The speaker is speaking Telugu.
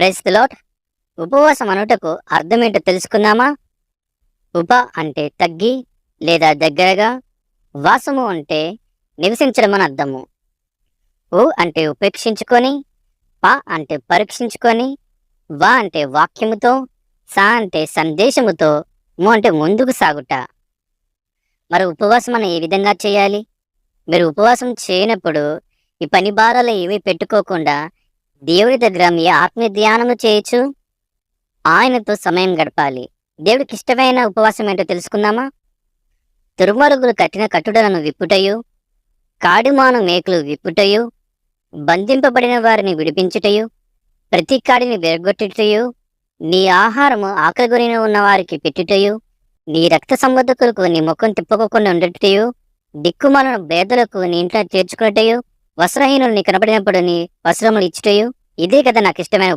ప్రైస్ లాట్ ఉపవాసం అనుటకు అర్థమేంటో తెలుసుకుందామా? ఉప అంటే తగ్గి లేదా దగ్గరగా వాసము అంటే నివసించడం అని అర్థము. ఉ అంటే ఉపేక్షించుకొని ప అంటే పరీక్షించుకొని వా అంటే వాక్యముతో సా అంటే సందేశముతో ము అంటే ముందుకు సాగుట. మరి ఉపవాసం మనం ఏ విధంగా చేయాలి? మీరు ఉపవాసం చేయనప్పుడు ఈ పని భారాలు ఏమీ పెట్టుకోకుండా దేవుడి దగ్గర మీ ఆత్మీయ ధ్యానము చేయొచ్చు ఆయనతో సమయం గడపాలి. దేవుడికి ఇష్టమైన ఉపవాసం ఏంటో తెలుసుకుందామా? తురుమరుగులు కట్టిన కట్టుడలను విప్పుటయు కాడిమాను మేకులు విప్పుటయు బంధింపబడిన వారిని విడిపించుటయు ప్రతి కాడిని విరగొట్టుటయు నీ ఆహారము ఆకలిగొనిన ఉన్న ఉన్నవారికి పెట్టుటయు నీ రక్త సంబంధకులకు నీ ముఖం తిప్పుకోకుండా ఉండటయు దిక్కుమాలను బేదలకు నీ ఇంట్లో చేర్చుకున్నటయు వస్త్రహీనులు నీ కనబడినప్పుడు నీ వస్త్రములు ఇచ్చుటయు ఇదే కదా నాకు ఇష్టమైన